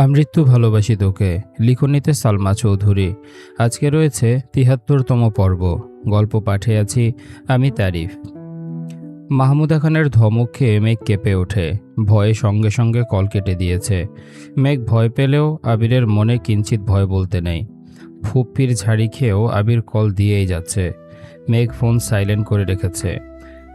আমৃত্যু ভালোবাসি তোকে লিখনিতে সালমা চৌধুরী। আজকে রয়েছে তিহাত্তরতম পর্ব। গল্প পাঠে আছি আমি তারিফ। মাহমুদা খানের ধমক খেয়ে মেঘ কেঁপে ওঠে। ভয়ে সঙ্গে সঙ্গে কল কেটে দিয়েছে। মেঘ ভয় পেলেও আবিরের মনে কিঞ্চিত ভয় বলতে নেই। ফুপ্পির ঝাড়ি খেয়েও আবির কল দিয়েই যাচ্ছে। মেঘ ফোন সাইলেন্ট করে রেখেছে।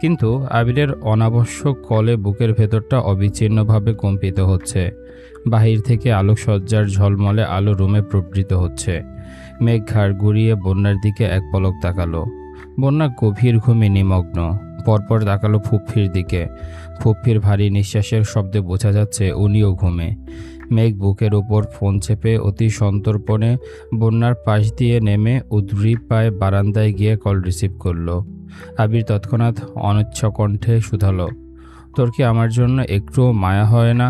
কিন্তু আবিরের অনাবশ্যক কলে বুকের ভেতরটা অবিচ্ছিন্নভাবে কম্পিত হচ্ছে। বাহির থেকে আলোকসজ্জার ঝলমলে আলো রুমে প্রবৃত হচ্ছে। মেঘ ঘাড় ঘুরিয়ে বন্যার দিকে এক পলক তাকালো। বন্যা গভীর ঘুমে নিমগ্ন। পরপর তাকালো ফুপ্ফির দিকে। ফুপ্ফির ভারী নিঃশ্বাসের শব্দে বোঝা যাচ্ছে উনিও ঘুমে। মেঘ বুকের ওপর ফোন চেপে অতি সন্তর্পণে বন্যার পাশ দিয়ে নেমে উদ্গ্রীব পায়ে বারান্দায় গিয়ে কল রিসিভ করল। আবির তৎক্ষণাৎ অনিচ্ছ কণ্ঠে শুধালো, তোর কি আমার জন্য একটুও মায়া হয় না?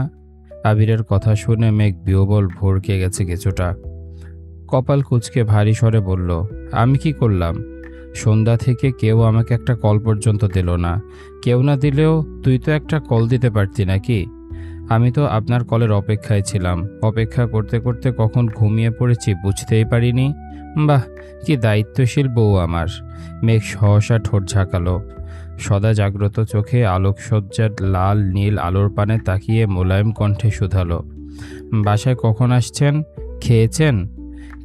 আবিরের কথা শুনে মেঘ বিহবল ভরকে গেছে কিছুটা। কপাল কুচকে ভারী স্বরে বলল, আমি কি করলাম? সন্ধ্যা থেকে কেউ আমাকে একটা কল পর্যন্ত দিল না। কেউ না দিলেও তুই তো একটা কল দিতে পারতি নাকি? আমি তো আপনার কলের অপেক্ষায় ছিলাম। অপেক্ষা করতে করতে কখন ঘুমিয়ে পড়েছি বুঝতেই পারিনি। বাহ, কি দায়িত্বশীল বউ আমার। মেঘ সহসা ঠোঁট ঝাঁকালো। সদা জাগ্রত চোখে আলোকসজ্জার লাল নীল আলোর পানে তাকিয়ে মোলায়েম কণ্ঠে শুধালো, বাসায় কখন আসছেন? খেয়েছেন?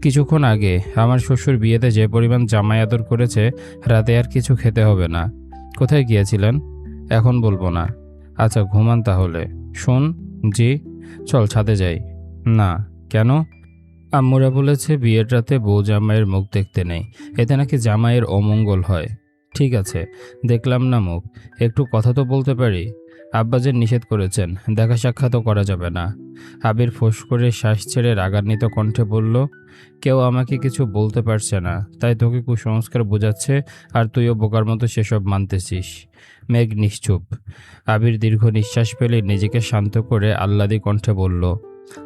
কিছুক্ষণ আগে। আমার শ্বশুর বিয়েতে যে পরিমাণ জামাই আদর করেছে, রাতে আর কিছু খেতে হবে না। কোথায় গিয়েছিলেন? এখন বলব না। আচ্ছা ঘুমান তাহলে। শোন, জি, চল ছাদে যাই। না, কেন? আম্মুরা বলেছে বিয়ের রাতে বউ জামাইয়ের মুখ দেখতে নেই। এতে নাকি জামাইয়ের অমঙ্গল হয়। ঠিক আছে, দেখলাম না মুখ। একটু কথা তো বলতে পারি? আব্বাজের নিষেধ করেছেন, দেখা সাক্ষাৎও করা যাবে না। আবির ফোঁস করে শ্বাস ছেড়ে রাগান্বিত কণ্ঠে বলল, কেউ আমাকে কিছু বলতে পারছে না, তাই তোকে কুসংস্কার বোঝাচ্ছে আর তুইও বোকার মতো সেসব মানতেছিস। মেঘ নিশ্চুপ। আবির দীর্ঘ নিঃশ্বাস ফেলে নিজেকে শান্ত করে আহ্লাদি কণ্ঠে বলল,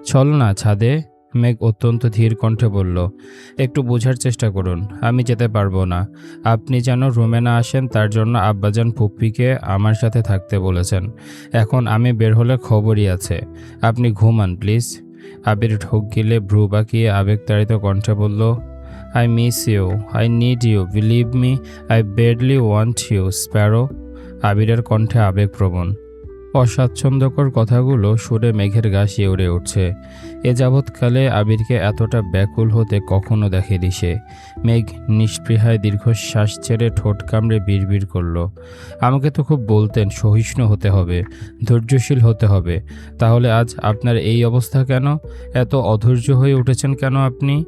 চল না ছাদে। মেঘ অত্যন্ত ধীর কণ্ঠে বলল, একটু বোঝার চেষ্টা করুন, আমি যেতে পারব না। আপনি যেন রুমে না আসেন, তার জন্য আব্বাজান পুপ্পিকে আমার সাথে থাকতে বলেছেন। এখন আমি বের হলে খবরই আছে। আপনি ঘুমান, প্লিজ। আবির ঢোক গিলে ভ্রু বাঁকিয়ে আবেগতাড়িত কণ্ঠে বলল, I miss you, I need you, believe me, I badly want you, sparrow. আবিরের কণ্ঠে আবেগপ্রবণ। অস্বাচ্ছন্দ্যকর কথাগুলো সুরে মেঘের গা শিউরে উঠছে। এ যাবৎকালে আবিরকে এতটা ব্যাকুল হতে কখনো দেখেনি সে। মেঘ নিষ্পৃহায় দীর্ঘশ্বাস ছেড়ে ঠোঁট কামড়ে বিড়বিড় করল। আমাকে তো খুব বলতেন, সহিষ্ণু হতে হবে, ধৈর্যশীল হতে হবে। তাহলে আজ আপনার এই অবস্থা কেন? এত অধৈর্য হয়ে উঠেছেন কেন আপনি?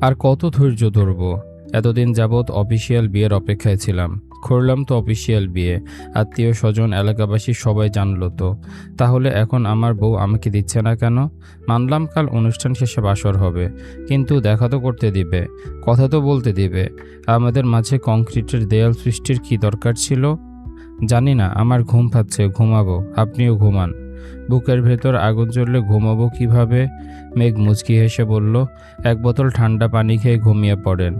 আর কত ধৈর্য ধরব? এতদিন যাবৎ অফিসিয়াল বিয়ের অপেক্ষায় ছিলাম। করলাম তো অফিসিয়াল বিয়ে। আত্মীয় স্বজন, এলাকাবাসী সবাই জানলো তো। তাহলে এখন আমার বউ আমাকে দিচ্ছে না কেন? মানলাম কাল অনুষ্ঠান শেষে বাসর হবে। কিন্তু দেখা তো করতে দিবে, কথা তো বলতে দিবে। আমাদের মাঝে কংক্রিটের দেয়াল সৃষ্টির কি দরকার ছিল? জানি না, আমার ঘুম পাচ্ছে, ঘুমাবো, আপনিও ঘুমান। বুকের ভেতর আগুন জ্বললে ঘুমাবো কীভাবে? মেঘ মুচকি হেসে বলল, এক বোতল ঠান্ডা পানি খেয়ে ঘুমিয়ে পড়েন।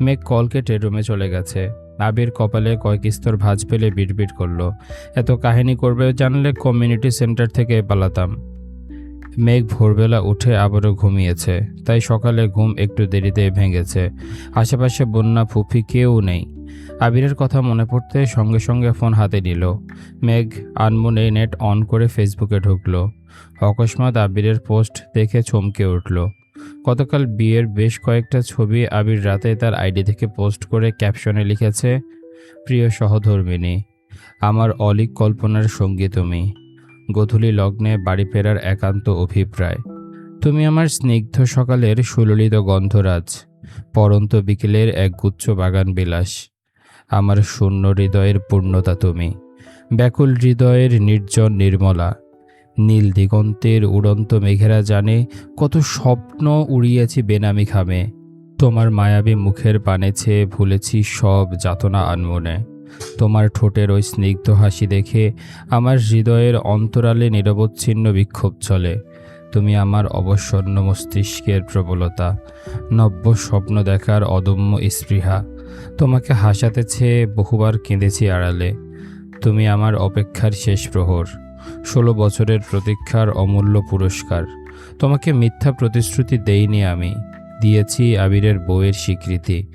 মেঘ কল কেটে রুমে চলে গেছে। আবির কপালে কয়েক স্তর ভাঁজ ফেলে বিড়বিড় করল। এত কাহিনী করবে জানলে কমিউনিটি সেন্টার থেকে পালাতাম। মেঘ ভোরবেলা উঠে আবারও ঘুমিয়েছে, তাই সকালে ঘুম একটু দেরিতে ভেঙেছে। আশেপাশে বন্যা ফুফি কেউ নেই। আবিরের কথা মনে পড়তে সঙ্গে সঙ্গে ফোন হাতে নিল। মেঘ আনমনে নেট অন করে ফেসবুকে ঢুকলো। অকস্মাৎ আবিরের পোস্ট দেখে চমকে উঠল। গতকাল বিয়ের বেশ কয়েকটা ছবি আবির রাতে তার আইডি থেকে পোস্ট করে ক্যাপশনে লিখেছে, প্রিয় সহধর্মিনী, আমার অলিক কল্পনার সঙ্গী তুমি। গধূলি লগ্নে বাড়ি ফেরার একান্ত অভিপ্রায়। তুমি আমার স্নিগ্ধ সকালের সুললিত গন্ধরাজ, পরন্ত বিকেলের এক গুচ্ছ বাগান বিলাস। আমার শূন্য হৃদয়ের পূর্ণতা তুমি। ব্যাকুল হৃদয়ের নির্জন নির্মলা নীল দিগন্তের উড়ন্ত মেঘেরা জানে কত স্বপ্ন উড়িয়েছি বেনামি খামে তোমার মায়াবী মুখের পানে ছেয়ে ভুলেছি সব যাতনা আনমনে। তোমার ঠোঁটের ওই স্নিগ্ধ হাসি দেখে আমার হৃদয়ের অন্তরালে নিরবচ্ছিন্ন বিক্ষোভ চলে। তুমি আমার অবসন্ন মস্তিষ্কের প্রবলতা, নব্য স্বপ্ন দেখার অদম্য স্পৃহা। তোমাকে হাসাতে চেয়ে বহুবার কেঁদেছি আড়ালে। তুমি আমার অপেক্ষার শেষ প্রহর। ষোলো বছরের প্রতীক্ষার অমূল্য পুরস্কার। তোমাকে মিথ্যা প্রতিশ্রুতি দেইনি আমি। দিয়েছি আবিরের বউয়ের স্বীকৃতি।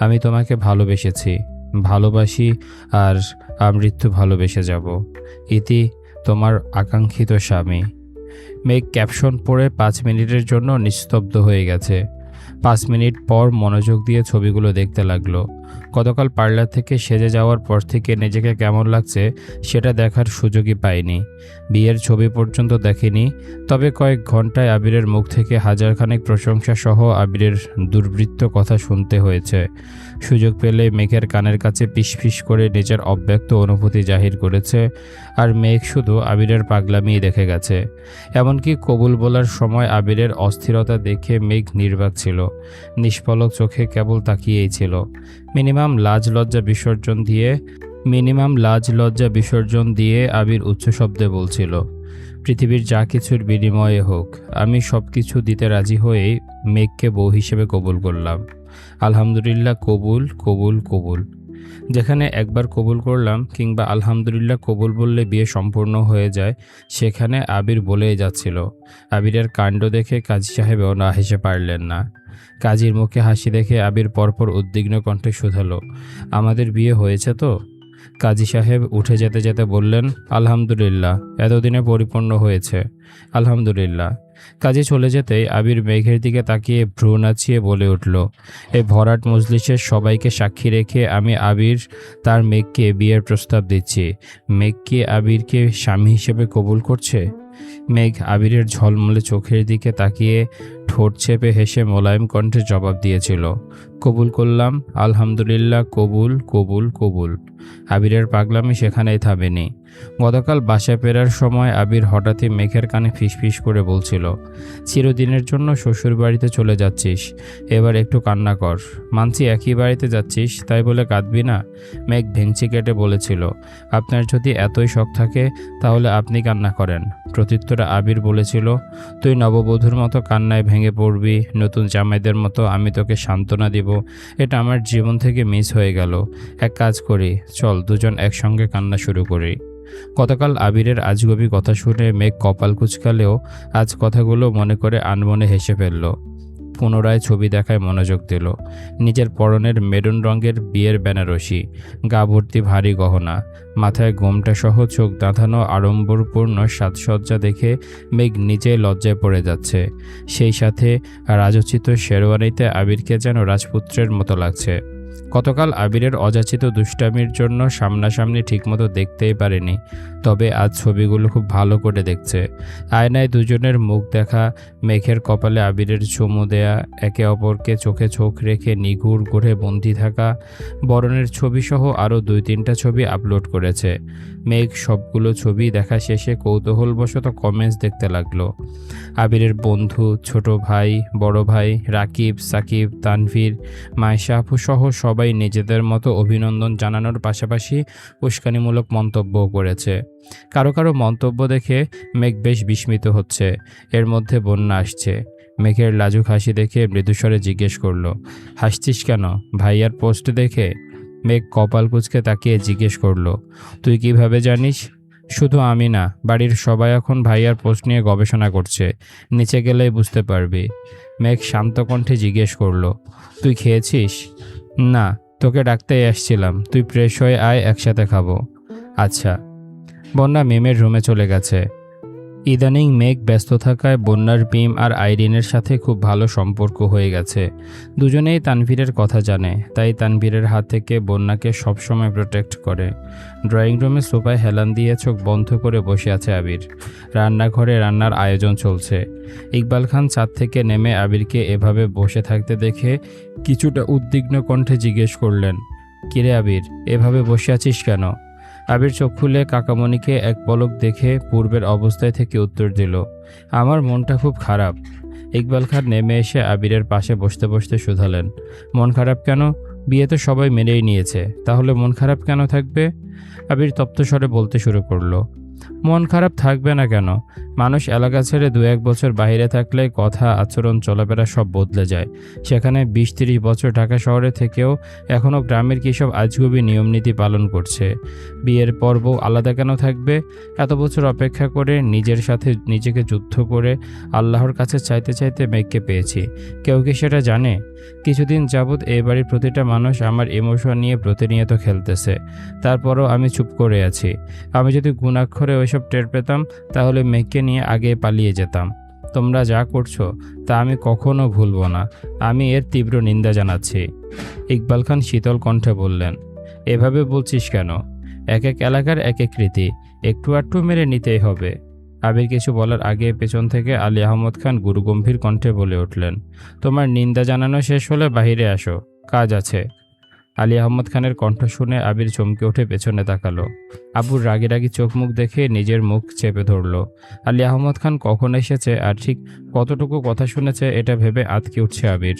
আমি তোমাকে ভালোবেসেছি। ভালোবাসি আর আমৃত্যু ভালোবেসে যাব। ইতি তোমার আকাঙ্ক্ষিত স্বামী। মেঘ ক্যাপশন পড়ে পাঁচ মিনিটের জন্য নিস্তব্ধ হয়ে গেছে। পাঁচ মিনিট পর মনোযোগ দিয়ে ছবিগুলো দেখতে লাগল। গতকাল পার্লার থেকে সেজে যাওয়ার পর থেকে নিজেকে কেমন লাগছে সেটা দেখার সুযোগই পাইনি। বিয়ের ছবি পর্যন্ত দেখেনি, তবে কয়েক ঘন্টায় আবিরের মুখ থেকে হাজারখানেক প্রশংসা সহ আবিরের দুর্বৃত্ত কথা শুনতে হয়েছে। সুযোগ পেলে মেঘের কানের কাছে পিসফিস করে নিজের অব্যক্ত অনুভূতি জাহির করেছে। আর মেঘ শুধু আবিরের পাগলামিই দেখে গেছে। এমনকি কবুল বলার সময় আবিরের অস্থিরতা দেখে মেঘ নির্বাক ছিল। নিষ্পলক চোখে কেবল তাকিয়েই ছিল। মিনিমাম লাজ লজ্জা বিসর্জন দিয়ে, মিনিমাম লাজ লজ্জা বিসর্জন দিয়ে আবির উচ্চ শব্দে বলছিল পৃথিবীর যা কিছুর বিনিময়ে হোক, আমি সব কিছু দিতে রাজি হয়েই মেঘকে বউ হিসেবে কবুল করলাম। আলহামদুলিল্লাহ, কবুল কবুল কবুল। যেখানে একবার কবুল করলাম কিংবা আলহামদুলিল্লাহ কবুল বললে বিয়ে সম্পূর্ণ হয়ে যায়, সেখানে আবির বলেই যাচ্ছিল। আবিরের কাণ্ড দেখে কাজী সাহেবও না হেসে পারলেন না। কাজীর মুখে হাসি দেখে আবির পরপর উদ্বিগ্ন কণ্ঠে শুধালো, আমাদের বিয়ে হয়েছে তো? কাজী সাহেব উঠে যেতে যেতে বললেন, আলহামদুলিল্লাহ, এতদিনে পরিপূর্ণ হয়েছে। আলহামদুলিল্লাহ। কাজে চলে যেতেই আবির মেঘের দিকে তাকিয়ে ভ্রু নাচিয়ে বলে উঠল এই ভরাট মজলিসের সবাইকে সাক্ষী রেখে আমি আবির, তার মেঘকে বিয়ের প্রস্তাব দিচ্ছি। মেঘকে আবিরকে স্বামী হিসেবে কবুল করছে? মেঘ আবিরের ঝলমলে চোখের দিকে তাকিয়ে ঠোঁট চেপে হেসে মোলায়েম কণ্ঠে জবাব দিয়েছিল, কবুল করলাম, আলহামদুলিল্লাহ, কবুল কবুল কবুল। আবিরের পাগলামি সেখানেই থামেনি। গতকাল বাসায় ফেরার সময় আবির হঠাৎই মেঘের কানে ফিসফিস করে বলছিল, চিরদিনের জন্য শ্বশুর বাড়িতে চলে যাচ্ছিস, এবার একটু কান্না কর। মানছি একই বাড়িতে যাচ্ছিস, তাই বলে কাঁদবি না? মেঘ ভেঙচি কেটে বলেছিল, আপনার যদি এতই শখ থাকে, তাহলে আপনি কান্না করেন। প্রত্যুত্তরে আবির বলেছিল, তুই নববধূর মতো কান্নায় ভেঙে পড়বি, নতুন জামাইদের মতো আমি তোকে সান্ত্বনা দিব। এটা আমার জীবন থেকে মিস হয়ে গেল। এক কাজ করি, চল দুজন একসঙ্গে কান্না শুরু করি। গতকাল আবিরের আজগবি কথা শুনে মেঘ কপাল কুচকালেও আজ কথাগুলো মনে করে আনমনে হেসে ফেলল। পুনরায় ছবি দেখায় মনোযোগ দিল। নিজের পরনের মেরুন রঙের বিয়ের বেনারসি, গা ভর্তি ভারী গহনা, মাথায় গোমটা সহ চোখ দাঁধানো আড়ম্বরপূর্ণ সাজসজ্জা দেখে মেঘ নিজেই লজ্জায় পড়ে যাচ্ছে। সেই সাথে রাজোচিত শেরওয়ানিতে আবিরকে যেন রাজপুত্রের মতো লাগছে। গতকাল আবিরের অযাচিত দুষ্টামির জন্য সামনাসামনি ঠিকমতো দেখতেই পারেনি, তবে আজ ছবিগুলো খুব ভালো করে দেখছে। আয়নায় দুজনের মুখ দেখা, মেঘের কপালে আবিরের চুমু দেয়া, একে অপরকে চোখে চোখ রেখে নিঘুর গড়ে বন্দি থাকা, বরণের ছবিসহ আরও দুই তিনটা ছবি আপলোড করেছে। মেঘ সবগুলো ছবি দেখা শেষে কৌতূহলবশত কমেন্টস দেখতে লাগল। আবিরের বন্ধু, ছোট ভাই, বড় ভাই, রাকিব, সাকিব, তানভীর মায়েশা আপু সহ সবাই নিজেদের মতো অভিনন্দন জানানোর পাশাপাশি উস্কানিমূলক মন্তব্যও করেছে। কারও কারও মন্তব্য দেখে মেঘ বেশ বিস্মিত হচ্ছে। এর মধ্যে বন্যা আসছে। মেঘের লাজুক হাসি দেখে মৃদুস্বরে জিজ্ঞেস করল, হাসছিস কেন? ভাইয়ার পোস্ট দেখে? মেঘ কপাল কুচকে তাকিয়ে জিজ্ঞেস করল, তুই কীভাবে জানিস? শুধু আমি না, বাড়ির সবাই এখন ভাইয়ার পোস্ট নিয়ে গবেষণা করছে। নিচে গেলেই বুঝতে পারবি। মেঘ শান্ত কণ্ঠে জিজ্ঞেস করল, তুই খেয়েছিস? না, তোকে ডাকতেই আসছিলাম তুই ফ্রেশ হয়ে আয়, একসাথে খাব। আচ্ছা। বন্যা মিমের রুমে চলে গেছে। ইদানিং মেঘ ব্যস্ত থাকায় বন্যার মিম আর আইরিনের সাথে খুব ভালো সম্পর্ক হয়ে গেছে। দুজনেই তানভীরের কথা জানে, তাই তানভীরের হাত থেকে বন্যাকে সবসময় প্রোটেক্ট করে। ড্রয়িং রুমে সোফায় হেলান দিয়ে চোখ বন্ধ করে বসে আছে আবির। রান্নাঘরে রান্নার আয়োজন চলছে। ইকবাল খান ছাদ থেকে নেমে আবিরকে এভাবে বসে থাকতে দেখে কিছুটা উদ্বিগ্ন কণ্ঠে জিজ্ঞেস করলেন, কিরে আবির, এভাবে বসে আছিস কেন? আবির চোখ খুলে কাকামণিকে এক পলক দেখে পূর্বের অবস্থায় থেকে উত্তর দিল, আমার মনটা খুব খারাপ। ইকবাল খান নেমে এসে আবিরের পাশে বসতে বসতে শুধালেন, মন খারাপ কেন? বিয়ে তো সবাই মেনেই নিয়েছে, তাহলে মন খারাপ কেন থাকবে? আবির তপ্ত স্বরে বলতে শুরু করল মন খারাপ থাকবে না কেন? মানুষ এলাকা ছেড়ে দু এক বছর বাইরে থাকলে কথা, আচরণ, চলাফেরা সব বদলে যায়। সেখানে বিশ তিরিশ বছর ঢাকা শহরে থেকেও এখনও গ্রামের কী সব আজগুবি নিয়মনীতি পালন করছে। বিয়ের পর্ব আলাদা কেন থাকবে? এত বছর অপেক্ষা করে নিজের সাথে নিজেকে যুদ্ধ করে আল্লাহর কাছে চাইতে চাইতে মেঘকে পেয়েছি। কেউ কি সেটা জানে? কিছুদিন যাবৎ এই বাড়ির প্রতিটা মানুষ আমার ইমোশন নিয়ে প্রতিনিয়ত খেলতেছে। তারপরও আমি চুপ করে আছি। আমি যদি গুণাক্ষরে ওইসব টের পেতাম, তাহলে মেঘকে নিয়ে আগে পালিয়ে যেতাম। তোমরা যা করছ, তা আমি কখনো ভুলব না। আমি এর তীব্র নিন্দা জানাচ্ছি। ইকবাল খান শীতল কণ্ঠে বললেন, এভাবে বলছিস কেন? এক এক এলাকার এক এক রীতি, একটু আটটু মেরে নিতেই হবে। আবির কিছু বলার আগে পেছন থেকে আলী আহমদ খান গুরুগম্ভীর কণ্ঠে বলে উঠলেন, তোমার নিন্দা জানানো শেষ হলে বাইরে আসো, কাজ আছে। আলী আহমদ খানের কণ্ঠ শুনে আবির চমকে উঠে পেছনে তাকালো। আবুর রাগি রাগি চোখ মুখ দেখে নিজের মুখ চেপে ধরলো। আলী আহমদ খান কখন এসেছে আর ঠিক কতটুকু কথা শুনেছে এটা ভেবে আতকে উঠছে আবির।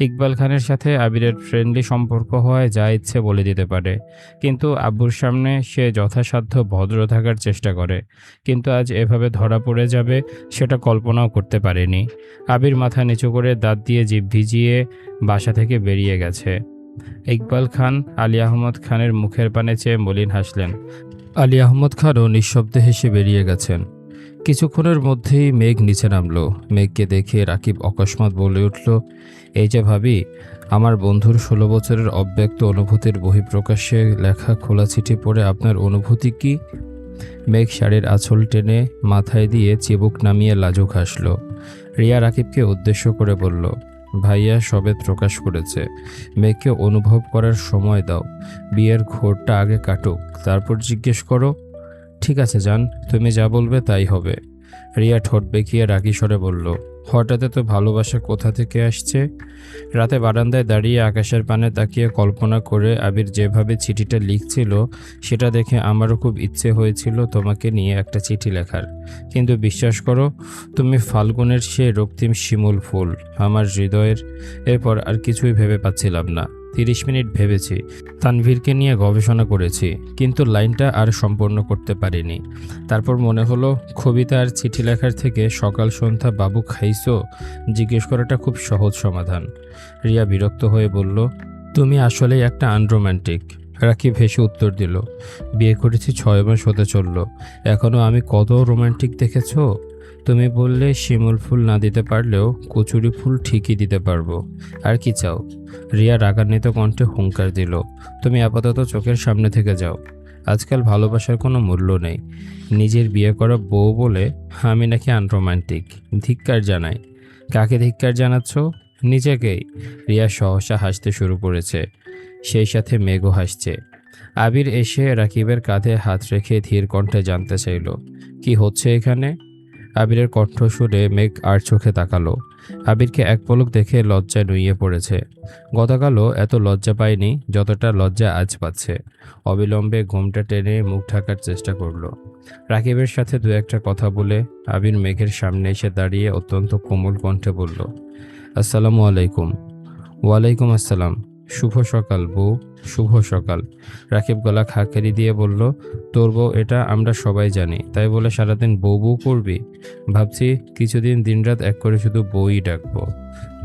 ইকবাল খানের সাথে আবিরের ফ্রেন্ডলি সম্পর্ক হওয়ায় যা ইচ্ছে বলে দিতে পারে। কিন্তু আব্বুর সামনে সে যথাসাধ্য ভদ্র থাকার চেষ্টা করে। কিন্তু আজ এভাবে ধরা পড়ে যাবে সেটা কল্পনাও করতে পারেনি। আবির মাথা নিচু করে দাঁত দিয়ে জিভ ভিজিয়ে বাসা থেকে বেরিয়ে গেছে। ইকবাল খান, আলী আহমদ খানের মুখের পানে চেয়ে মলিন হাসলেন। আলী আহমদ খানও নিঃশব্দে হেসে বেরিয়ে গেছেন। কিছুক্ষণের মধ্যেই মেঘ নিচে নামল। মেঘকে দেখে রাকিব অকস্মাৎ বলে উঠল, এই যে ভাবি, আমার বন্ধুর ষোলো বছরের অব্যক্ত অনুভূতির বহিঃপ্রকাশ্যে লেখা খোলা চিঠি পড়ে আপনার অনুভূতি কি? মেঘ শাড়ির আঁচল টেনে মাথায় দিয়ে চিবুক নামিয়ে লাজুক হাসল। রিয়া রাকিবকে উদ্দেশ্য করে বলল ভাইয়া সবে প্রকাশ করেছে। মেয়েকে অনুভব করার সময় দাও। বিয়ের ঘোরটা আগে কাটুক, তারপর জিজ্ঞেস করো। ঠিক আছে যান তুমি যা বলবে তাই হবে। রিয়া ঠোঁট বেঁকিয়ে রাগি স্বরে বলল হঠাৎ এত ভালোবাসা কোথা থেকে আসছে? রাতে বারান্দায় দাঁড়িয়ে আকাশের পানে তাকিয়ে কল্পনা করে আবির যেভাবে চিঠিটা লিখছিল, সেটা দেখে আমারও খুব ইচ্ছে হয়েছিল তোমাকে নিয়ে একটা চিঠি লেখার। কিন্তু বিশ্বাস করো, তুমি ফাল্গুনের সে রক্তিম শিমুল ফুল, আমার হৃদয়ের, এরপর আর কিছুই ভেবে পাচ্ছিলাম না। তিরিশ মিনিট ভেবেছি। তানভীরকে নিয়ে গবেষণা করেছি, কিন্তু লাইনটা আর সম্পূর্ণ করতে পারিনি। তারপর মনে হলো, কবিতা আর চিঠি লেখার থেকে সকাল সন্ধ্যা বাবু খাইছো? জিজ্ঞেস করাটা খুব সহজ সমাধান। রিয়া বিরক্ত হয়ে বলল, তুমি আসলেই একটা আনরোম্যান্টিক। রাকিব হেসে উত্তর দিল, বিয়ে করেছি ছয় মাস হতে চলল। এখনও আমি কত রোমান্টিক দেখেছ? তুমি বললে শিমুল ফুল না দিতে পারলেও কচুরি ফুল ঠিকই দিতে পারব। আর কি চাও? রিয়া রাগান্বিত কণ্ঠে হুঙ্কার দিল, তুমি আপাতত চোখের সামনে থেকে যাও। আজকাল ভালোবাসার কোনো মূল্য নেই। নিজের বিয়ে করা বউ বলে আমি নাকি আনরোম্যান্টিক ধিক্কার জানাই। কাকে ধিক্কার জানাচ্ছ? নিজেকেই। রিয়া সহসা হাসতে শুরু করেছে। সেই সাথে মেঘও হাসছে। আবির এসে রাকিবের কাঁধে হাত রেখে ধীর কণ্ঠে জানতে চাইল, কি হচ্ছে এখানে? আবিরের কণ্ঠ শুনে মেঘ আর চোখে তাকালো। আবিরকে এক পলক দেখে লজ্জায় নুইয়ে পড়েছে। গতকালও এত লজ্জা পায়নি যতটা লজ্জা আজ পাচ্ছে। অবিলম্বে ঘুমটা টেনে মুখ ঢাকার চেষ্টা করল। রাকিবের সাথে দু একটা কথা বলে আবির মেঘের সামনে এসে দাঁড়িয়ে অত্যন্ত কোমল কণ্ঠে বলল, আসসালামু আলাইকুম। ওয়ালাইকুম আসসালাম। শুভ সকাল বউ। শুভ সকাল। রাকিব গলা খাকেরি দিয়ে বলল তোর বউ এটা আমরা সবাই জানি। তাই বলে সারাদিন বউ বউ করবি? ভাবছি কিছুদিন দিনরাত এক করে শুধু বউই ডাকবো।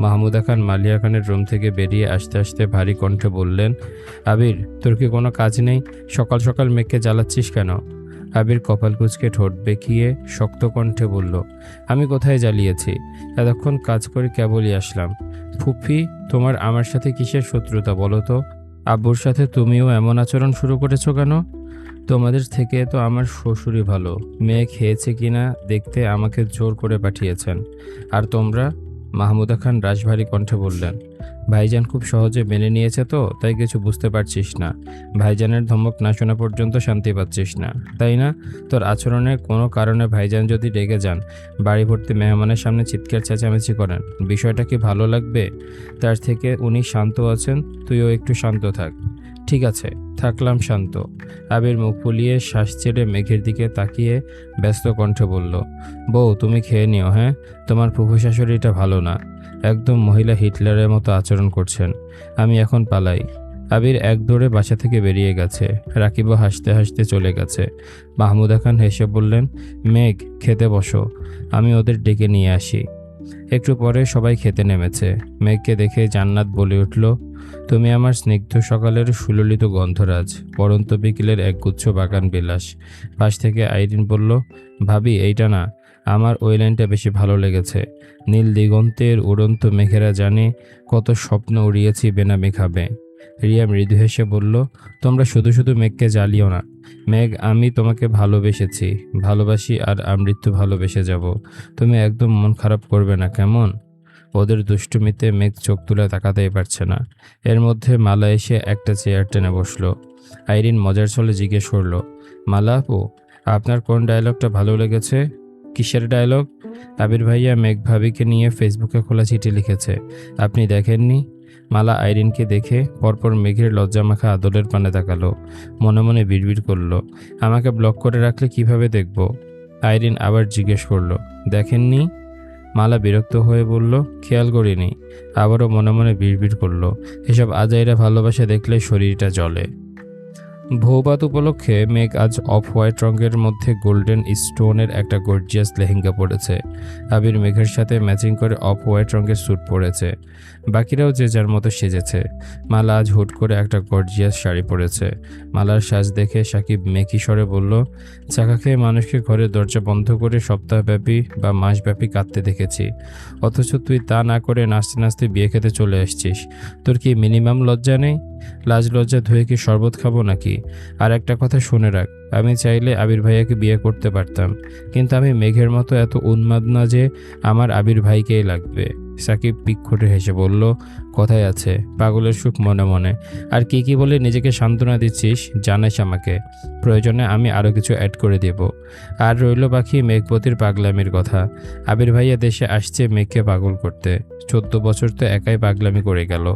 মাহমুদা খান মালিয়া খানের রুম থেকে বেরিয়ে আসতে আসতে ভারী কণ্ঠে বললেন, আবির, তোর কি কোনো কাজ নেই? সকাল সকাল মেঘকে জ্বালাচ্ছিস কেন? আবির কপাল কুচকে ঠোঁট বেঁকিয়ে শক্ত কণ্ঠে বলল, আমি কোথায় জ্বালিয়েছি? এতক্ষণ কাজ করে কেবলই আসলাম। ফুফি, তোমার আমার সাথে কিসের শত্রুতা বলো তো? আব্বুর সাথে তুমিও এমন আচরণ শুরু করেছ কেন? তোমাদের থেকে তো আমার শ্বশুরই ভালো। মেয়ে খেয়েছে কিনা দেখতে আমাকে জোর করে পাঠিয়েছেন। আর তোমরা? মাহমুদা খান রাজভারী কণ্ঠে বললেন, ভাইজান খুব সহজে মেনে নিয়েছে তো, তাই কিছু বুঝতে পারছিস না। ভাইজানের ধমক না শোনা পর্যন্ত শান্তি পাচ্ছিস না, তাই না? তোর আচরণের কোনো কারণে ভাইজান যদি রেগে যান, বাড়ি ভর্তি মেহমানের সামনে চিৎকার চেঁচামেচি করেন, বিষয়টা কি ভালো লাগবে? তার থেকে উনি শান্ত আছেন, তুইও একটু শান্ত থাক। ঠিক আছে, থাকলাম শান্ত। আবির মুখ ফুলিয়ে শ্বাস ছেড়ে মেঘের দিকে তাকিয়ে ব্যস্ত কণ্ঠে বলল, বউ, তুমি খেয়ে নিও হ্যাঁ? তোমার ফুফু শাশুড়িটা ভালো না। একদম মহিলা হিটলারের মতো আচরণ করছেন। আমি এখন পালাই। আবির এক দৌড়ে বাসা থেকে বেরিয়ে গেছে। রাকিবও হাসতে হাসতে চলে গেছে। মাহমুদা খান হেসে বললেন, মেঘ, খেতে বসো। আমি ওদের ডেকে নিয়ে আসি। একটু পরে সবাই খেতে নেমেছে। মেঘকে দেখে জান্নাত বলে উঠল তুমি আমার স্নিগ্ধ সকালের সুললিত গন্ধরাজ, পরন্ত বিকেলের একগুচ্ছ বাগান বিলাস। পাশ থেকে আইরিন বলল, ভাবি, এইটা না, আমার ওই লাইনটা বেশি ভালো লেগেছে। নীল দিগন্তের উড়ন্ত মেঘেরা জানে কত স্বপ্ন উড়িয়েছি বেনামে খাবে রিয়া মৃদু হেসে বলল, তোমরা শুধু শুধু মেঘকে জ্বালিও না। মেঘ, আমি তোমাকে ভালোবেসেছি। ভালোবাসি আর আমৃত্যু ভালোবেসে যাব। তুমি একদম মন খারাপ করবে না, কেমন? ওদের দুষ্টুমিতে মেঘ চোখ তুলে তাকাতেই পারছে না। এর মধ্যে মালা এসে একটা চেয়ার টেনে বসল। আইরিন মজার ছলে জিজ্ঞেস করল, মালা আপু, আপনার কোন ডায়লগটা ভালো লেগেছে? কিসের ডায়লগ আবির ভাইয়া মেঘ ভাবিকে নিয়ে ফেসবুকে খোলা চিঠি লিখেছে, আপনি দেখেননি? মালা আইরিনকে দেখে পরপর মেঘের লজ্জামাখা আদলের পানে তাকালো, মনে মনে বিড়বিড় করল, আমাকে ব্লক করে রাখলে কীভাবে দেখব? আইরিন আবার জিজ্ঞেস করল, দেখেননি? মালা বিরক্ত হয়ে বলল, খেয়াল করিনি। আবারও মনে মনে বিড়বিড় করল। এসব আজাইরা ভালোবাসা দেখলে শরীরটা জ্বলে। ভৌবাত উপলক্ষে মেঘ আজ অফ হোয়াইট রঙের মধ্যে গোল্ডেন স্টোনের একটা গর্জিয়াস লেহেঙ্গা পরেছে। আবির মেঘের সাথে ম্যাচিং করে অফ হোয়াইট রঙের স্যুট পরেছে। বাকিরাও যে যার মতো সেজেছে। মালা আজ হুট করে একটা গর্জিয়াস শাড়ি পরেছে। মালার সাজ দেখে সাকিব মেকি স্বরে বলল, চাকা খেয়ে মানুষকে ঘরের দরজা বন্ধ করে সপ্তাহব্যাপী বা মাসব্যাপী কাঁদতে দেখেছি। অথচ তুই তা না করে নাচতে নাচতে বিয়ে খেতে চলে আসছিস। তোর কি মিনিমাম লজ্জা নেই? লাজ লজ্জা ধুয়ে কি শরবত খাব নাকি? আর একটা কথা শুনে রাখ, আমি চাইলে আবির ভাইয়াকে বিয়ে করতে পারতাম, কিন্তু আমি মেঘের মতো এত উন্মাদ না যে আমার আবির ভাইকেই লাগবে। সাকিব পিক্ষুটে হেসে বলল কথায় আছে, পাগলের সুখ মনে মনে। আর কি কি বলে নিজেকে সান্ত্বনা দিচ্ছিস, জানাস আমাকে। প্রয়োজনে আমি আরও কিছু অ্যাড করে দেব। আর রইল পাখি মেঘপতির পাগলামির কথা। আবির ভাইয়া দেশে আসছে মেঘকে পাগল করতে। চোদ্দ বছর তো একাই পাগলামি করে গেল।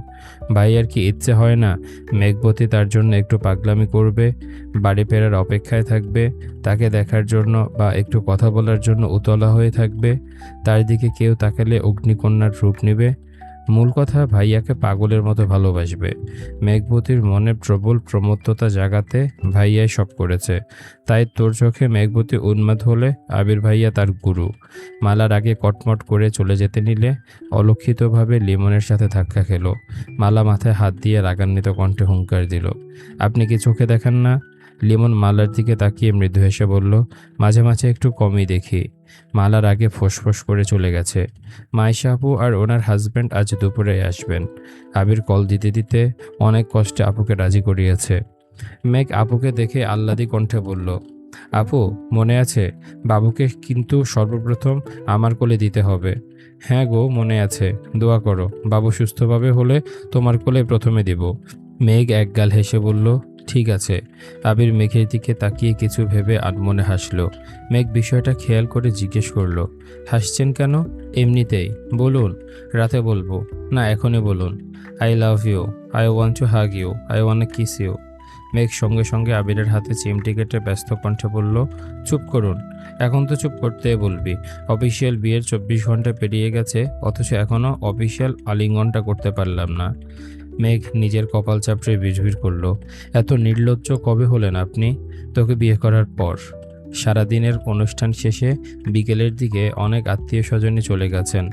ভাইয়ার কি ইচ্ছে হয় না? মেঘপতি তার জন্য একটু পাগলামি করবে, বাড়ি ফেরার অপেক্ষায় থাকবে, তাকে দেখার জন্য বা একটু কথা বলার জন্য উতলা হয়ে থাকবে। তার দিকে কেউ তাকালে অগ্নিকন্যার রূপ নেবে। মূল কথা ভাইয়াকে পাগলের মতো ভালোবাসবে। মেঘবতীর মনে প্রবল প্রমত্ততা জাগাতে ভাইয়াই সব করেছে। তাই তোর চোখে মেঘবতী উন্মাদ হলে আবির ভাইয়া তার গুরু। মালার আগে কটমট করে চলে যেতে নিলে অলক্ষিতভাবে লিমনের সাথে ধাক্কা খেলো। মালা মাথায় হাত দিয়ে রাগান্বিত কণ্ঠে হুঙ্কার দিল। আপনি কি চোখে দেখেন না? লিমন মালার দিকে তাকিয়ে মৃদু হেসে বলল, মাঝে মাঝে একটু কমই দেখি। মালার আগে ফোঁস করে চলে গেছে। মাইশা আপু আর ওনার হাজব্যান্ড আজ দুপুরে আসবেন। আবির কল দিতে দিতে অনেক কষ্টে আপুকে রাজি করিয়েছে। মেঘ আপুকে দেখে আহ্লাদি কণ্ঠে বলল, আপু, মনে আছে? বাবুকে কিন্তু সর্বপ্রথম আমার কোলে দিতে হবে। হ্যাঁ গো, মনে আছে। দোয়া করো। বাবু সুস্থভাবে হলে তোমার কোলে প্রথমে দিব। মেঘ একগাল হেসে বলল ঠিক আছে। আবির মেঘের দিকে তাকিয়ে কিছু ভেবে আনমনে হাসলো। মেঘ বিষয়টা খেয়াল করে জিজ্ঞেস করল, হাসছেন কেন? এমনিতেই। বলুন। রাতে বলব। না, এখনই বলুন। I love you. I want to hug you. I want kiss you. মেঘ সঙ্গে সঙ্গে আবিরের হাতে চিমটি কেটে ব্যস্ত কণ্ঠে বলল, চুপ করুন। এখন তো চুপ করতে বলবি। অফিসিয়াল বিয়ের চব্বিশ ঘণ্টা পেরিয়ে গেছে, অথচ এখনও অফিসিয়াল আলিঙ্গনটা করতে পারলাম না। মেঘ নিজের কপাল চাপড়ে বিজবির করল, এত নির্লজ্জ কবে হলেন আপনি? তোকে বিয়ে করার পর। সারাদিনের অনুষ্ঠান শেষে বিকেলের দিকে অনেক আত্মীয় স্বজনই চলে গেছেন।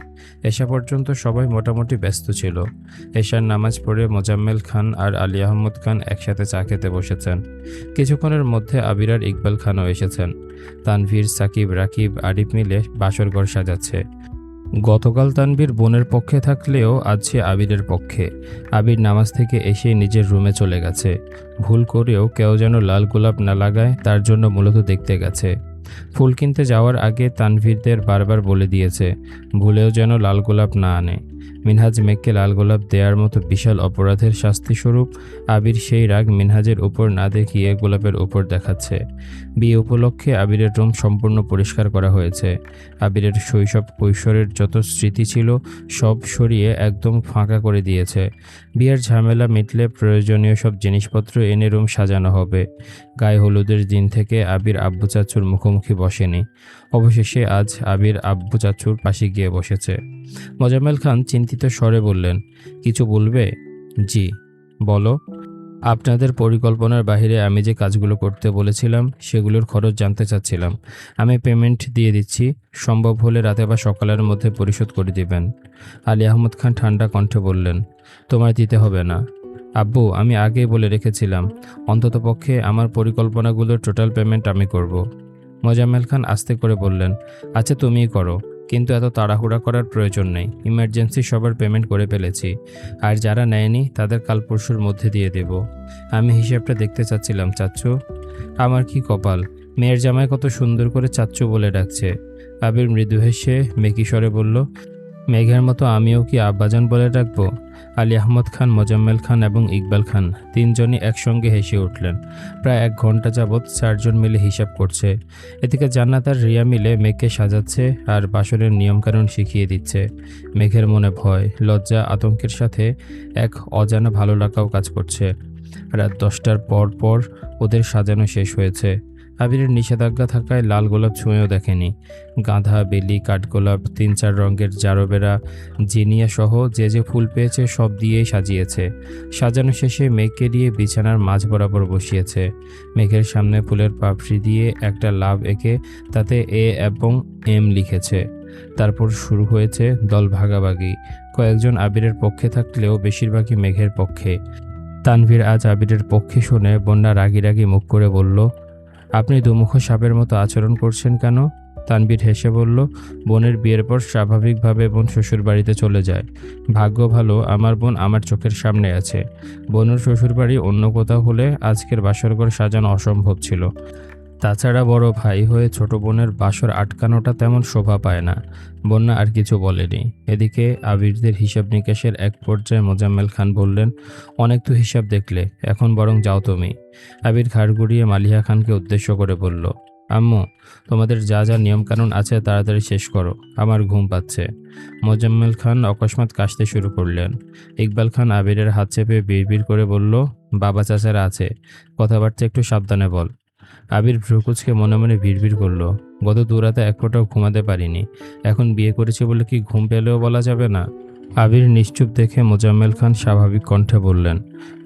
এসা পর্যন্ত সবাই মোটামুটি ব্যস্ত ছিল। এশার নামাজ পড়ে মোজাম্মেল খান আর আলী আহমদ খান একসাথে চা খেতে বসেছেন। কিছুক্ষণের মধ্যে আবিরার ইকবাল খানও এসেছেন। তানভীর, সাকিব, রাকিব আরিফ মিলে বাসরঘর সাজাচ্ছে। গতকাল তানভীর বোনের পক্ষে থাকলেও আজ সে আবিরের পক্ষে। আবির নামাজ থেকে এসে নিজের রুমে চলে গেছে। ভুল করেও কেউ যেন লাল গোলাপ না লাগায় তার জন্য মূলত দেখতে গেছে। ফুল কিনতে যাওয়ার আগে তানভীরদের বারবার বলে দিয়েছে, ভুলেও যেন লাল গোলাপ না আনে। মিনহাজ মেঘকে লাল গোলাপ দেওয়ার মতো বিশাল অপরাধের শাস্তিস্বরূপ আবির সেই রাগ মিনহাজের উপর না দেখিয়ে গোলাপের উপর দেখাচ্ছে। বিয়ে উপলক্ষে আবিরের রুম সম্পূর্ণ পরিষ্কার করা হয়েছে। আবিরের শৈশব কৈশোরের যত স্মৃতি ছিল, সব সরিয়ে একদম ফাঁকা করে দিয়েছে। বিয়ের ঝামেলা মিটলে প্রয়োজনীয় সব জিনিসপত্র এনে রুম সাজানো হবে। গায়ে হলুদের দিন থেকে আবির আব্বু চাচুর মুখোমুখি বসেনি। অবশেষে আজ আবির আব্বু চাচুর পাশে গিয়ে বসেছে। মোজাম্মেল খান চিন্তিত স্বরে বললেন, কিছু বলবে? জি, বলো। আপনাদের পরিকল্পনার বাইরে আমি যে কাজগুলো করতে বলেছিলাম, সেগুলোর খরচ জানতে চাচ্ছিলাম। আমি পেমেন্ট দিয়ে দিচ্ছি, সম্ভব হলে রাতে বা সকালের মধ্যে পরিশোধ করে দিবেন। আলী আহমদ খান ঠান্ডা কণ্ঠে বললেন, তোমায় দিতে হবে না। আব্বু, আমি আগেই বলে রেখেছিলাম, অন্ততপক্ষে আমার পরিকল্পনাগুলোর টোটাল পেমেন্ট আমি করব। মোজাম্মেল খান আস্তে করে বললেন আচ্ছা তুমিই করো। কিন্তু এত তাড়াহুড়া করার প্রয়োজন নেই। ইমার্জেন্সি সবার পেমেন্ট করে ফেলেছি। আর যারা নেয়নি, তাদের কাল পরশুর মধ্যে দিয়ে দেব। আমি হিসাবটা দেখতে চাচ্ছিলাম, চাচ্চু। আমার কি কপাল? মেয়ের জামাই কত সুন্দর করে চাচ্চু বলে ডাকছে। আবির মৃদু হেসে মেকিস্বরে বলল মেঘের মতো আমিও কি আব্বাজান বলে ডাকবো? আলী আহমদ খান, মোজাম্মেল খান এবং ইকবাল খান তিনজনই একসঙ্গে হেসে উঠলেন। প্রায় এক ঘণ্টা যাবৎ চারজন মিলে হিসাব করছে। এদিকে জান্নাত আর রিয়া মিলে মেঘকে সাজাচ্ছে আর বাসনের নিয়মকানুন শিখিয়ে দিচ্ছে। মেঘের মনে ভয়, লজ্জা, আতঙ্কের সাথে এক অজানা ভালো লাগাও কাজ করছে। রাত দশটার পর পর ওদের সাজানো শেষ হয়েছে। আবিরের নিষেধাজ্ঞা থাকায় লাল গোলাপ ছুঁয়েও দেখেনি। গাঁধা, বেলি, কাঠগোলাপ, তিন চার রঙের জারোবেরা, জিনিয়া সহ যে যে ফুল পেয়েছে সব দিয়েই সাজিয়েছে। সাজানো শেষে মেঘকে দিয়ে বিছানার মাঝ বরাবর বসিয়েছে। মেঘের সামনে ফুলের পাপড়ি দিয়ে একটা লাভ এঁকে তাতে এ এবং এম লিখেছে। তারপর শুরু হয়েছে দল ভাগাভাগি। কয়েকজন আবিরের পক্ষে থাকলেও বেশিরভাগই মেঘের পক্ষে। তানভীর আজ আবিরের পক্ষে শুনে বন্যা রাগি রাগি মুখ করে বলল আপনি দুমুখ সাপের মতো আচরণ করছেন কেন? তানবীর হেসে বলল, বোনের বিয়ের পর স্বাভাবিকভাবে বোন শ্বশুর বাড়িতে চলে যায়। ভাগ্য ভালো, আমার বোন আমার চোখের সামনে আছে। বোনের শ্বশুর বাড়ি অন্য কোথাও হলে আজকের বাসরঘর সাজানো অসম্ভব ছিল। তাছাড়া বড় ভাই হয়ে ছোট বোনের বাসর আটকানোটা তেমন শোভা পায় না। বন্যা আর কিছু বলেনি। এদিকে আবিরদের হিসাব নিকাশের এক পর্যায়ে মোজাম্মেল খান বললেন, অনেক তো হিসাব দেখলে, এখন বরং যাও তুমি। আবির ঘাড় গুড়িয়ে মালিহা খানকে উদ্দেশ্য করে বলল, আম্মু, তোমাদের যা যা নিয়মকানুন আছে তাড়াতাড়ি শেষ করো, আমার ঘুম পাচ্ছে। মোজাম্মেল খান অকস্মাৎ কাশতে শুরু করলেন। ইকবাল খান আবিরের হাত চেপে বিড়বিড় করে বলল, বাবা চাচারা আছে, কথাবার্তা একটু সাবধানে বল। আবির ভ্রুকুচকে মনে মনে ভিড় ভিড় করল। গত দুরাতে এক ফোঁটাও ঘুমাতে পারিনি। এখন বিয়ে করেছি বলে কি ঘুম পেলেও বলা যাবে না? আবির নিশ্চুপ দেখে মোজাম্মেল খান স্বাভাবিক কণ্ঠে বললেন,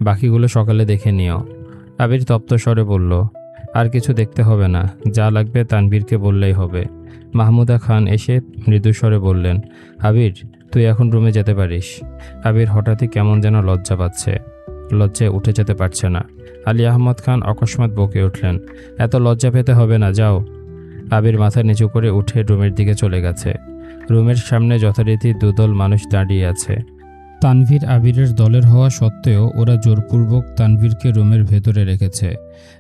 বাকিগুলো সকালে দেখে নিও। আবির তপ্ত স্বরে বলল, আর কিছু দেখতে হবে না, যা লাগবে তানবীরকে বললেই হবে। মাহমুদা খান এসে মৃদু স্বরে বললেন, আবির, তুই এখন রুমে যেতে পারিস। আবির হঠাৎই কেমন যেন লজ্জা পাচ্ছে। লজ্জায় উঠে যেতে পারছে না। আলী আহমদ খান অকস্মাৎ বকে উঠলেন। এত লজ্জা পেতে হবে না, যাও। আবির মাথা নিচু করে উঠে রুমের দিকে চলে গেছে। রুমের সামনে যথারীতি দুদল মানুষ দাঁড়িয়ে আছে। তানভীর আবিরের দলের হওয়া সত্ত্বেও ওরা জোরপূর্বক তানভীরকে রুমের ভেতরে রেখেছে।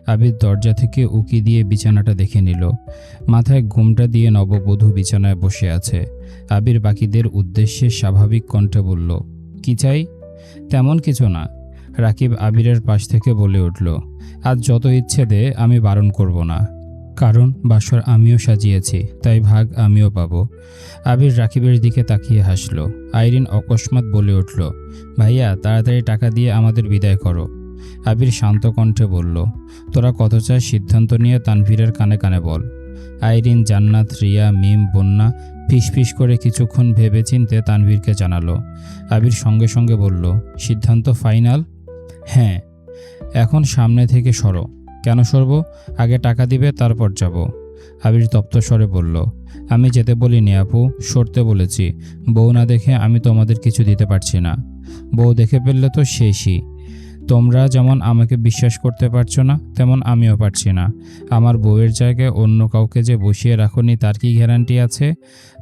আবির দরজা থেকে উকি দিয়ে বিছানাটা দেখে নিল। মাথায় ঘুমটা দিয়ে নববধূ বিছানায় বসে আছে। আবির বাকিদের উদ্দেশ্যে স্বাভাবিক কণ্ঠে বলল, কি চাই? তেমন কিছু না। রাকিব আবিরের পাশ থেকে বলে উঠল, আজ যত ইচ্ছে দে, আমি বারণ করব না। কারণ বাসর আমিও সাজিয়েছি, তাই ভাগ আমিও পাবো। আবির রাকিবের দিকে তাকিয়ে হাসল। আইরিন অকস্মাৎ বলে উঠল, ভাইয়া, তাড়াতাড়ি টাকা দিয়ে আমাদের বিদায় করো। আবির শান্ত কণ্ঠে বলল, তোরা কত চাস সিদ্ধান্ত নিয়ে তানভীরের কানে কানে বল। আইরিন, জান্নাত, রিয়া, মিম, বন্যা ফিস করে কিছুক্ষণ ভেবে চিনতে তানভীরকে জানালো। আবির সঙ্গে সঙ্গে বলল, সিদ্ধান্ত ফাইনাল হ্যাঁ এখন সামনে থেকে সরো। কেন সরব? আগে টাকা দিবে, তারপর যাব। আবির তপ্ত স্বরে বলল, আমি যেতে বলিনি আপু, সরতে বলেছি। বউ না দেখে আমি তোমাদের কিছু দিতে পারছি না। বউ দেখে ফেললে তো শেষই। তোমরা যেমন আমাকে বিশ্বাস করতে পারছ না, তেমন আমিও পারছি না। আমার বউয়ের জায়গায় অন্য কাউকে যে বসিয়ে রাখনি, তার কি গ্যারান্টি আছে?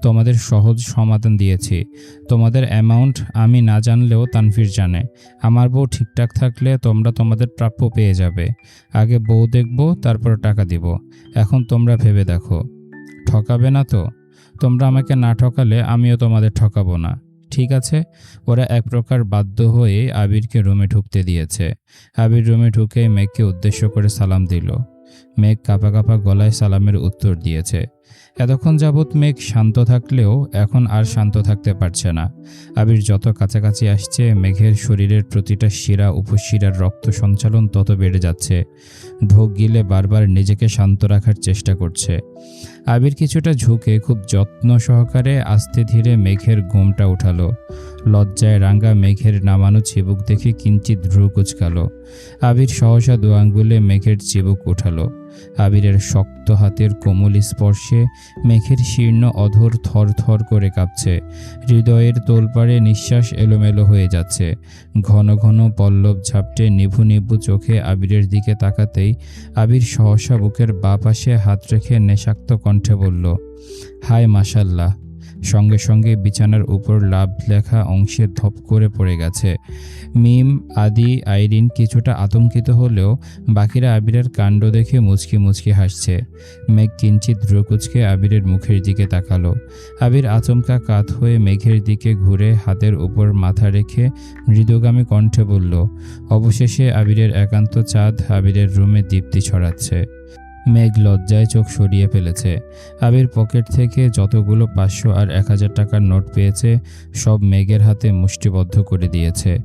তোমাদের সহজ সমাধান দিয়েছি। তোমাদের অ্যামাউন্ট আমি না জানলেও তানফির জানে। আমার বউ ঠিকঠাক থাকলে তোমরা তোমাদের প্রাপ্য পেয়ে যাবে। আগে বউ দেখব, তারপর টাকা দিব। এখন তোমরা ভেবে দেখো। ঠকাবে না তো? তোমরা আমাকে না ঠকালে আমিও তোমাদের ঠকাবো না। ঠিক আছে? ওরা এক প্রকার বাধ্য হয়ে আবিরকে রুমে ঢুকতে দিয়েছে। আবির রুমে ঢুকে মেঘকে উদ্দেশ্য করে সালাম দিল। মেঘ কাপা কাপা গলায় সালামের উত্তর দিয়েছে। এতক্ষণ যাবৎ মেঘ শান্ত থাকলেও এখন আর শান্ত থাকতে পারছে না। আবির যত কাছাকাছি আসছে, মেঘের শরীরের প্রতিটা শিরা উপশিরার রক্ত সঞ্চালন তত বেড়ে যাচ্ছে। ঢোক গিলে বারবার নিজেকে শান্ত রাখার চেষ্টা করছে। আবির কিছুটা ঝুঁকে খুব যত্ন সহকারে আস্তে ধীরে মেঘের ঘুমটা উঠালো। লজ্জায় রাঙ্গা মেঘের নামানো চিবুক দেখে কিঞ্চিত ভ্রু কুচকালো। আবির সহসা দু আঙ্গুলে মেঘের চিবুক উঠালো। আবিরের শক্ত হাতের কোমল স্পর্শে মেঘের শীর্ণ অধর থর থর করে কাঁপছে। হৃদয়ের তোলপাড়ে নিঃশ্বাস এলোমেলো হয়ে যাচ্ছে। ঘন ঘন পল্লব ঝাপটে নিভু নিভু চোখে আবিরের দিকে তাকাতেই আবির সহসা বুকের বাপাশে হাত রেখে নেশাক্ত কণ্ঠে বলল, হায় মাসাল্লাহ সঙ্গে সঙ্গে বিছানার উপর লাভ লেখা অংশে ধপ করে পড়ে গেছে। মিম, আদি, আইরিন কিছুটা আতঙ্কিত হলেও বাকিরা আবিরের কাণ্ড দেখে মুচকি মুচকি হাসছে। মেঘ কিঞ্চিত দ্রুকুচকে আবিরের মুখের দিকে তাকালো। আবির আচমকা কাত হয়ে মেঘের দিকে ঘুরে হাতের উপর মাথা রেখে মৃদুগামী কণ্ঠে বলল, অবশেষে আবিরের একান্ত চাঁদ আবিরের রুমে দীপ্তি ছড়াচ্ছে। মেঘ লজ্জায় চোখ সরিয়ে ফেলেছে। আবির পকেট থেকে যতগুলো পাঁচশো আর এক হাজার টাকার নোট পেয়েছে, সব মেঘের হাতে মুষ্টিবদ্ধ করে দিয়েছে।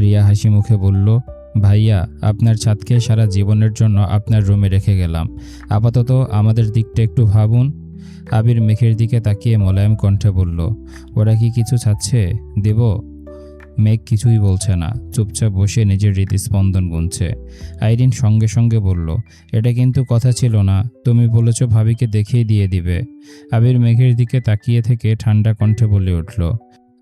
রিয়া হাসি মুখে বলল, ভাইয়া, আপনার ছাদকে সারা জীবনের জন্য আপনার রুমে রেখে গেলাম। আপাতত আমাদের দিকটা একটু ভাবুন। আবির মেঘের দিকে তাকিয়ে মোলায়েম কণ্ঠে বলল, ওরা কি কিছু চাচ্ছে দেব? মেঘ কিছুই বলছে না, চুপচাপ বসে নিজের হৃদস্পন্দন গুনছে। আইরিন সঙ্গে সঙ্গে বলল, এটা কিন্তু কথা ছিল না, তুমি বলেছ ভাবিকে দেখিয়ে দিয়ে দিবে। আবির মেঘের দিকে তাকিয়ে থেকে ঠান্ডা কণ্ঠে বলে উঠল,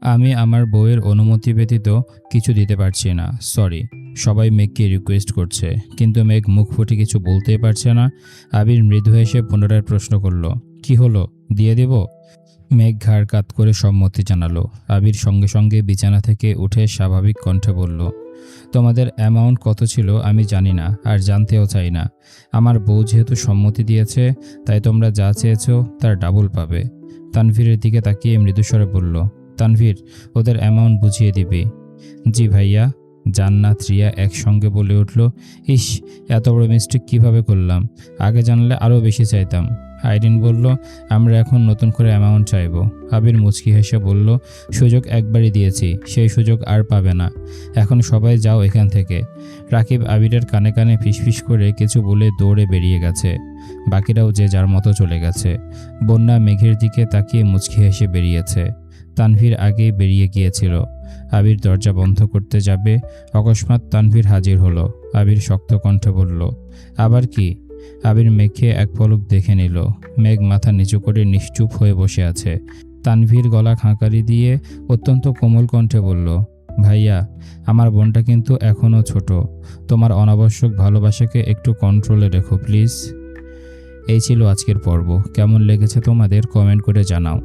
আমি আমার বউয়ের অনুমতি ব্যতীত কিছু দিতে পারছি না, সরি, সবাই মেঘকে রিকোয়েস্ট করছে, কিন্তু মেঘ মুখ ফুটে কিছু বলতেই পারছে না। আবির মৃদু হেসে পুনরায় প্রশ্ন করল, কি হলো, দিয়ে দেব? মেঘ ঘাড় কাত করে সম্মতি জানালো। আবির সঙ্গে সঙ্গে বিছানা থেকে উঠে স্বাভাবিক কণ্ঠে বলল, তোমাদের অ্যামাউন্ট কত ছিল আমি জানি না, আর জানতেও চাই না। আমার বউ যেহেতু সম্মতি দিয়েছে, তাই তোমরা যা চেয়েছো তার ডাবল পাবে। তানভীরের দিকে তাকিয়ে মৃদুস্বরে বলল, তানভীর, ওদের অ্যামাউন্ট বুঝিয়ে দিবি। জি ভাইয়া। জান্নাত রিয়া একসঙ্গে বলে উঠল, ইস, এত বড় মিস্টেক কীভাবে করলাম? আগে জানলে আরও বেশি চাইতাম। আইরিন বলল, আমরা এখন নতুন করে অ্যামাউন্ট চাইব। আবির মুচকি হেসে বলল, সুযোগ একবারই দিয়েছি, সেই সুযোগ আর পাবে না। এখন সবাই যাও এখান থেকে। রাকিব আবিরের কানে কানে ফিসফিস করে কিছু বলে দৌড়ে বেরিয়ে গেছে। বাকিরাও যে যার মতো চলে গেছে। বন্যা মেঘের দিকে তাকিয়ে মুচকি হেসে বেরিয়েছে। তানভীর আগেই বেরিয়ে গিয়েছিল। আবির দরজা বন্ধ করতে যাবে। অকস্মাৎ তানভীর হাজির হলো। আবির শক্ত কণ্ঠে বলল, আবার কি? আবির মেঘকে এক পলক দেখে নিল। মেঘ মাথা নিচু করে নিশ্চুপ হয়ে বসে আছে। তানভীর গলা খাঁকারি দিয়ে অত্যন্ত কোমল কণ্ঠে বলল, ভাইয়া, আমার বোনটা কিন্তু এখনও ছোট। তোমার অনাবশ্যক ভালোবাসাকে একটু কন্ট্রোলে রেখো প্লিজ এই ছিল আজকের পর্ব। কেমন লেগেছে তোমাদের কমেন্ট করে জানাও।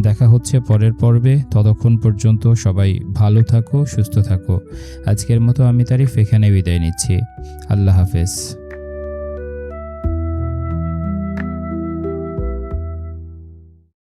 দেখা হচ্ছে পরের পর্বে। ততক্ষণ পর্যন্ত সবাই ভালো থাকো, সুস্থ থাকো। আজকের মতো আমি তারিফ এখানে বিদায় নিচ্ছি। আল্লাহ হাফেজ।